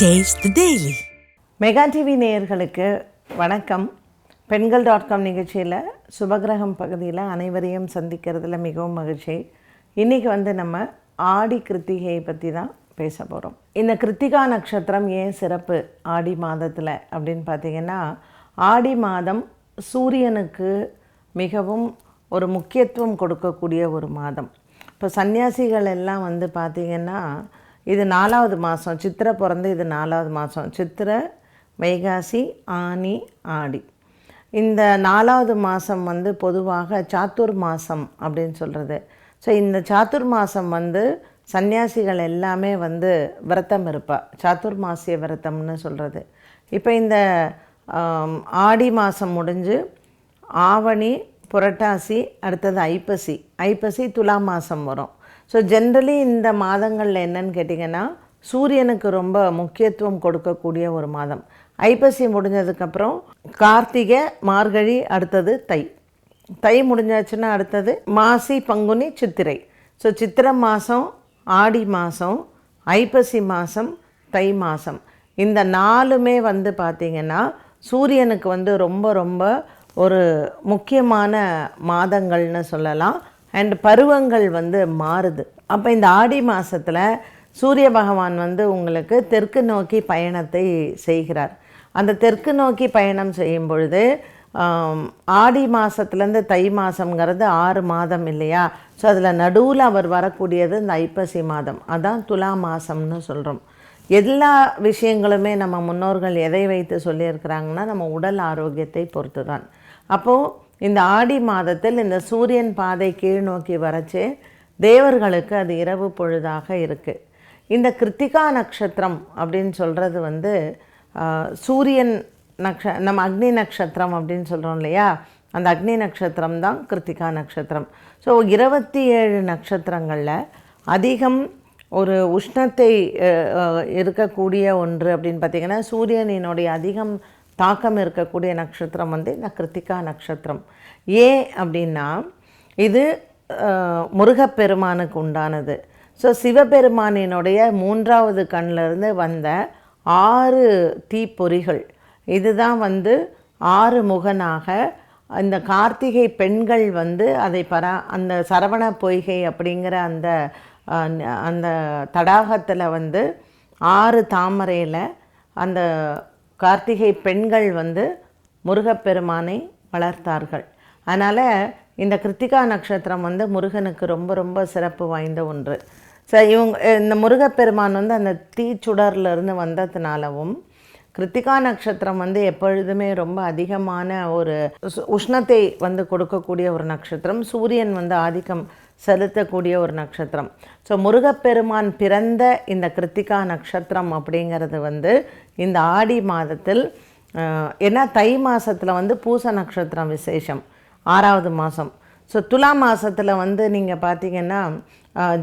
Taste daily mega TV நேயர்களுக்கு வணக்கம். பெண்கள் டாட் காம் நிகழ்ச்சியில் சுபகிரகம் பகுதியில் அனைவரையும் சந்திக்கிறதுல மிகவும் மகிழ்ச்சி. இன்றைக்கி வந்து நம்ம ஆடி கிருத்திகையை பற்றி தான் பேச போகிறோம் இந்த கிருத்திகா நட்சத்திரம் ஏன் சிறப்பு ஆடி மாதத்தில் அப்படின்னு பார்த்தீங்கன்னா ஆடி மாதம் சூரியனுக்கு மிகவும் ஒரு முக்கியத்துவம் கொடுக்கக்கூடிய ஒரு மாதம். இப்போ சன்னியாசிகள் எல்லாம் வந்து பார்த்திங்கன்னா இது நாலாவது மாதம் சித்திரை பிறந்து இது நாலாவது மாதம் சித்திரை வைகாசி ஆனி ஆடி. இந்த நாலாவது மாதம் வந்து பொதுவாக சாத்துர் மாதம் அப்படின்னு சொல்கிறது ஸோ இந்த சாத்துர் மாதம் வந்து சன்னியாசிகள் எல்லாமே வந்து விரதம் இருப்பா. சாத்துர் மாசிய விரதம்னு சொல்கிறது இப்போ இந்த ஆடி மாதம் முடிஞ்சு ஆவணி புரட்டாசி அடுத்தது ஐப்பசி. ஐப்பசி துலா மாதம் வரும். ஸோ ஜென்ரலி இந்த மாதங்களில் என்னன்னு கேட்டிங்கன்னா சூரியனுக்கு ரொம்ப முக்கியத்துவம் கொடுக்கக்கூடிய ஒரு மாதம். ஐப்பசி முடிஞ்சதுக்கப்புறம் கார்த்திகை மார்கழி அடுத்தது தை. தை முடிஞ்சாச்சுன்னா அடுத்தது மாசி பங்குனி சித்திரை. ஸோ சித்திரை மாதம் ஆடி மாதம் ஐப்பசி மாதம் தை மாதம் இந்த நாலுமே வந்து பார்த்திங்கன்னா சூரியனுக்கு வந்து ரொம்ப ரொம்ப ஒரு முக்கியமான மாதங்கள்னு சொல்லலாம். அண்ட் பருவங்கள் வந்து மாறுது. அப்போ இந்த ஆடி மாதத்தில் சூரிய பகவான் வந்து உங்களுக்கு தெற்கு நோக்கி பயணத்தை செய்கிறார். அந்த தெற்கு நோக்கி பயணம் செய்யும் பொழுது ஆடி மாதத்துலேருந்து தை மாதம்ங்கிறது ஆறு மாதம் இல்லையா? ஸோ அதில் நடுவில் அவர் வரக்கூடியது இந்த ஐப்பசி மாதம். அதான் துலா மாதம்னு சொல்கிறோம் எல்லா விஷயங்களுமே நம்ம முன்னோர்கள் எதை வைத்து சொல்லியிருக்கிறாங்கன்னா நம்ம உடல் ஆரோக்கியத்தை பொறுத்து தான் அப்போது இந்த ஆடி மாதத்தில் இந்த சூரியன் பாதை கீழ் நோக்கி வரச்சே தேவர்களுக்கு அது இரவு பொழுதாக இருக்குது இந்த கிருத்திகா நட்சத்திரம் அப்படின்னு சொல்கிறது வந்து சூரியன் நக்ஷ நம்ம அக்னி நட்சத்திரம் அப்படின்னு சொல்கிறோம் இல்லையா? அந்த அக்னி நட்சத்திரம் தான் கிருத்திகா நட்சத்திரம். ஸோ இருபத்தி ஏழு நட்சத்திரங்களில் அதிகம் ஒரு உஷ்ணத்தை இருக்கக்கூடிய ஒன்று அப்படின்னு பார்த்திங்கன்னா சூரியனினுடைய அதிகம் தாக்கம் இருக்கக்கூடிய நட்சத்திரம் வந்து இந்த கிருத்திகா நட்சத்திரம். ஏன் அப்படின்னா இது முருகப்பெருமானுக்கு உண்டானது. ஸோ சிவபெருமானினுடைய மூன்றாவது கண்ணிலிருந்து வந்த ஆறு தீப்பொறிகள். இதுதான் வந்து ஆறு முகனாக இந்த கார்த்திகை பெண்கள் வந்து அதை பரா அந்த சரவண பொய்கை அப்படிங்கிற அந்த அந்த தடாகத்தில் வந்து ஆறு தாமரையில் அந்த கார்த்திகை பெண்கள் வந்து முருகப்பெருமானை வளர்த்தார்கள். அதனால் இந்த கிருத்திகா நட்சத்திரம் வந்து முருகனுக்கு ரொம்ப ரொம்ப சிறப்பு வாய்ந்த ஒன்று. ச இவங்க இந்த முருகப்பெருமான் வந்து அந்த தீச்சுடர்லேருந்து வந்ததுனாலவும் கிருத்திகா நட்சத்திரம் வந்து எப்பொழுதுமே ரொம்ப அதிகமான ஒரு உஷ்ணத்தை வந்து கொடுக்கக்கூடிய ஒரு நட்சத்திரம். சூரியன் வந்து ஆதிக்கம் செலுத்தக்கூடிய ஒரு நட்சத்திரம். ஸோ முருகப்பெருமான் பிறந்த இந்த கிருத்திகா நட்சத்திரம் அப்படிங்கிறது வந்து இந்த ஆடி மாதத்தில் ஏன்னா தை மாதத்தில் வந்து பூச நட்சத்திரம் விசேஷம். ஆறாவது மாதம் ஸோ துலா மாதத்தில் வந்து நீங்கள் பார்த்தீங்கன்னா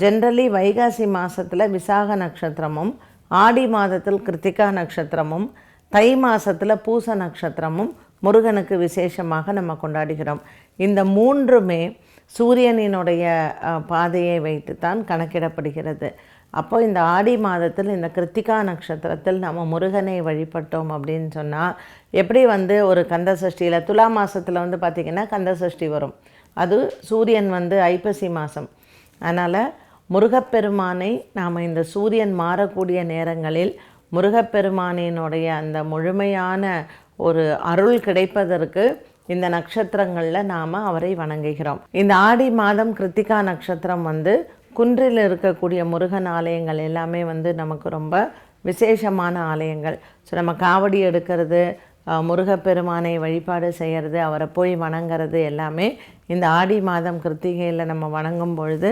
ஜென்ரலி வைகாசி மாதத்தில் விசாக நட்சத்திரமும் ஆடி மாதத்தில் கிருத்திகா நட்சத்திரமும் தை மாதத்தில் பூச நட்சத்திரமும் முருகனுக்கு விசேஷமாக நம்ம கொண்டாடுகிறோம். இந்த மூன்றுமே சூரியனினுடைய பாதையை வைத்து தான் கணக்கிடப்படுகிறது. அப்போ இந்த ஆடி மாதத்தில் இந்த கிருத்திகா நட்சத்திரத்தில் நம்ம முருகனை வழிபட்டோம் அப்படின்னு சொன்னால் எப்படி வந்து ஒரு கந்த சஷ்டியில் துலா மாதத்தில் வந்து பார்த்திங்கன்னா கந்த சஷ்டி வரும். அது சூரியன் வந்து ஐப்பசி மாதம் அதனால் முருகப்பெருமானை நாம் இந்த சூரியன் மாறக்கூடிய நேரங்களில் முருகப்பெருமானினுடைய அந்த முழுமையான ஒரு அருள் கிடைப்பதற்கு இந்த நட்சத்திரங்களில் நாம் அவரை வணங்குகிறோம். இந்த ஆடி மாதம் கிருத்திகா நட்சத்திரம் வந்து குன்றில் இருக்கக்கூடிய முருகன் ஆலயங்கள் எல்லாமே வந்து நமக்கு ரொம்ப விசேஷமான ஆலயங்கள். ஸோ நம்ம காவடி எடுக்கிறது முருகப்பெருமானை வழிபாடு செய்கிறது அவரை போய் வணங்கிறது எல்லாமே இந்த ஆடி மாதம் கிருத்திகையில் நம்ம வணங்கும் பொழுது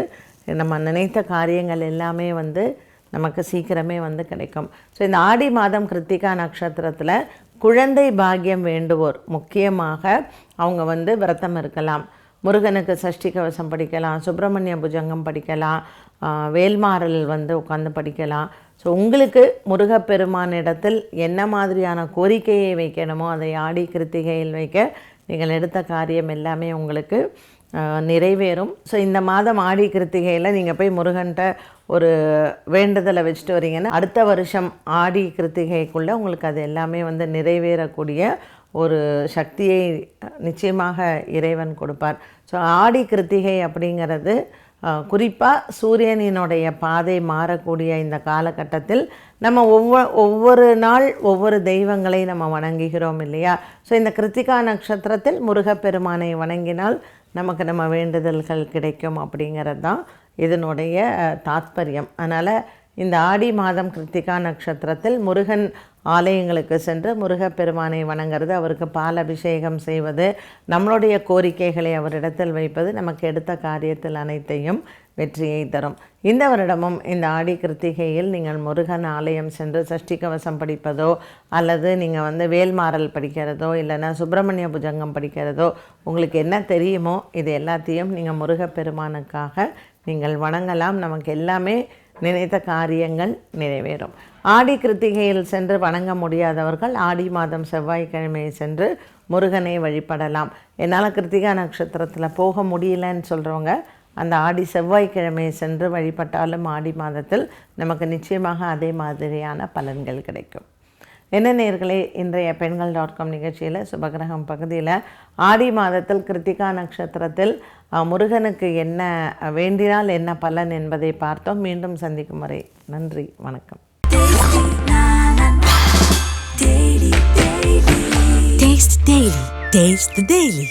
நம்ம நினைத்த காரியங்கள் எல்லாமே வந்து நமக்கு சீக்கிரமே வந்து கிடைக்கும். ஸோ இந்த ஆடி மாதம் கிருத்திகா நட்சத்திரத்தில் குழந்தை பாக்கியம் வேண்டுவோர் முக்கியமாக அவங்க வந்து விரதம் இருக்கலாம். முருகனுக்கு சஷ்டி கவசம் படிக்கலாம் சுப்பிரமணிய புஜங்கம் படிக்கலாம் வேல்மாறல் வந்து உட்காந்து படிக்கலாம். ஸோ உங்களுக்கு முருகப்பெருமானிடத்தில் என்ன மாதிரியான கோரிக்கையை வைக்கணுமோ அதை ஆடி கிருத்திகையில் வைக்க நீங்கள் எடுத்த காரியம் எல்லாமே உங்களுக்கு நிறைவேறும். ஸோ இந்த மாதம் ஆடி கிருத்திகையில் நீங்கள் போய் முருகன்ட்ட ஒரு வேண்டுதலை வச்சுட்டு வரீங்கன்னா அடுத்த வருஷம் ஆடி கிருத்திகைக்குள்ளே உங்களுக்கு அது எல்லாமே வந்து நிறைவேறக்கூடிய ஒரு சக்தியை நிச்சயமாக இறைவன் கொடுப்பார். ஸோ ஆடி கிருத்திகை அப்படிங்கிறது குறிப்பாக சூரியனினுடைய பாதை மாறக்கூடிய இந்த காலகட்டத்தில் நம்ம ஒவ்வொரு ஒவ்வொரு நாள் ஒவ்வொரு தெய்வங்களை நம்ம வணங்குகிறோம் இல்லையா? ஸோ இந்த கிருத்திகா நட்சத்திரத்தில் முருகப்பெருமானை வணங்கினால் நமக்கு நம்ம வேண்டுதல்கள் கிடைக்கும் அப்படிங்கிறது தான் இதனுடைய தாத்பரியம். அதனால் இந்த ஆடி மாதம் கிருத்திகா நட்சத்திரத்தில் முருகன் ஆலயங்களுக்கு சென்று முருகப்பெருமானை வணங்குறது அவருக்கு பால் அபிஷேகம் செய்வது நம்மளுடைய கோரிக்கைகளை அவரிடத்தில் வைப்பது நமக்கு எடுத்த காரியத்தில் அனைத்தையும் வெற்றியை தரும். இந்த வருடமும் இந்த ஆடி கிருத்திகையில் நீங்கள் முருகன் ஆலயம் சென்று சஷ்டி கவசம் படிப்பதோ அல்லது நீங்கள் வந்து வேல்மாறல் படிக்கிறதோ இல்லைன்னா சுப்பிரமணிய புஜங்கம் படிக்கிறதோ உங்களுக்கு என்ன தெரியுமோ இது எல்லாத்தையும் நீங்கள் முருகப்பெருமானுக்காக நீங்கள் வணங்கலாம். நமக்கு எல்லாமே நினைத்த காரியங்கள் நிறைவேறும். ஆடி கிருத்திகையில் சென்று வணங்க முடியாதவர்கள் ஆடி மாதம் செவ்வாய்க்கிழமை சென்று முருகனை வழிபடலாம். என்னால் கிருத்திகா நட்சத்திரத்தில் போக முடியலன்னு சொல்கிறவங்க அந்த ஆடி செவ்வாய்க்கிழமை சென்று வழிபட்டாலும் ஆடி மாதத்தில் நமக்கு நிச்சயமாக அதே மாதிரியான பலன்கள் கிடைக்கும். என்ன நேர்களே இன்றைய பெண்கள் டாட் காம் நிகழ்ச்சியில் சுபகிரகம் பகுதியில் ஆடி மாதத்தில் கிருத்திகா நட்சத்திரத்தில் முருகனுக்கு என்ன வேண்டினால் என்ன பலன் என்பதை பார்த்தோம் மீண்டும் சந்திக்கும் வரை நன்றி வணக்கம் Taste Daily. Taste the Daily.